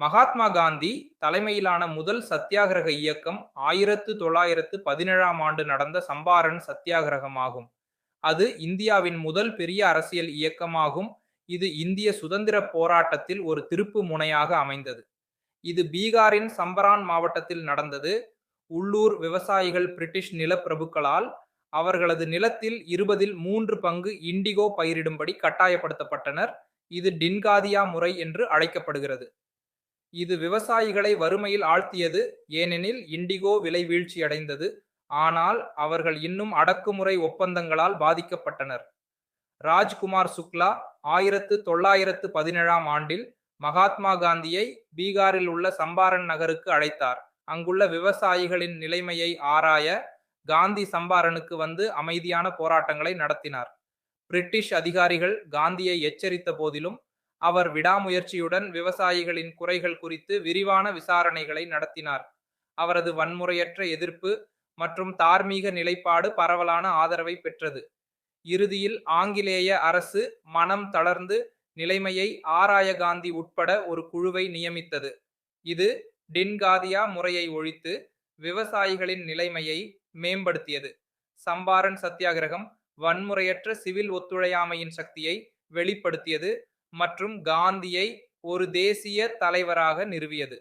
மகாத்மா காந்தி தலைமையிலான முதல் சத்தியாகிரக இயக்கம் ஆயிரத்து தொள்ளாயிரத்து பதினேழாம் ஆண்டு நடந்த சம்பாரன் சத்தியாகிரகமாகும். அது இந்தியாவின் முதல் பெரிய அரசியல் இயக்கமாகும். இது இந்திய சுதந்திர போராட்டத்தில் ஒரு திருப்பு முனையாக அமைந்தது. இது பீகாரின் சம்பரான் மாவட்டத்தில் நடந்தது. உள்ளூர் விவசாயிகள் பிரிட்டிஷ் நிலப்பிரபுக்களால் அவர்களது நிலத்தில் இருபதில் மூன்று பங்கு இண்டிகோ பயிரிடும்படி கட்டாயப்படுத்தப்பட்டனர். இது டின்காதியா முறை என்று அழைக்கப்படுகிறது. இது விவசாயிகளை வறுமையில் ஆழ்த்தியது ஏனெனில் இண்டிகோ விலை வீழ்ச்சி அடைந்தது. ஆனால் அவர்கள் இன்னும் அடக்குமுறை ஒப்பந்தங்களால் பாதிக்கப்பட்டனர். ராஜ்குமார் சுக்லா ஆயிரத்து தொள்ளாயிரத்து பதினேழாம் ஆண்டில் மகாத்மா காந்தியை பீகாரில் உள்ள சம்பாரன் நகருக்கு அழைத்தார். அங்குள்ள விவசாயிகளின் நிலைமையை ஆராய காந்தி சம்பாரனுக்கு வந்து அமைதியான போராட்டங்களை நடத்தினார். பிரிட்டிஷ் அதிகாரிகள் காந்தியை எச்சரித்த போதிலும் அவர் விடாமுயற்சியுடன் விவசாயிகளின் குறைகள் குறித்து விரிவான விசாரணைகளை நடத்தினார். அவரது வன்முறையற்ற எதிர்ப்பு மற்றும் தார்மீக நிலைப்பாடு பரவலான ஆதரவை பெற்றது. இறுதியில் ஆங்கிலேய அரசு மனம் தளர்ந்து நிலைமையை ஆராய காந்தி உட்பட ஒரு குழுவை நியமித்தது. இது டின்காதியா முறையை ஒழித்து விவசாயிகளின் நிலைமையை மேம்படுத்தியது. சம்பாரன் சத்தியாகிரகம் வன்முறையற்ற சிவில் ஒத்துழையாமையின் சக்தியை வெளிப்படுத்தியது மற்றும் காந்தியை ஒரு தேசிய தலைவராக நிறுவியது.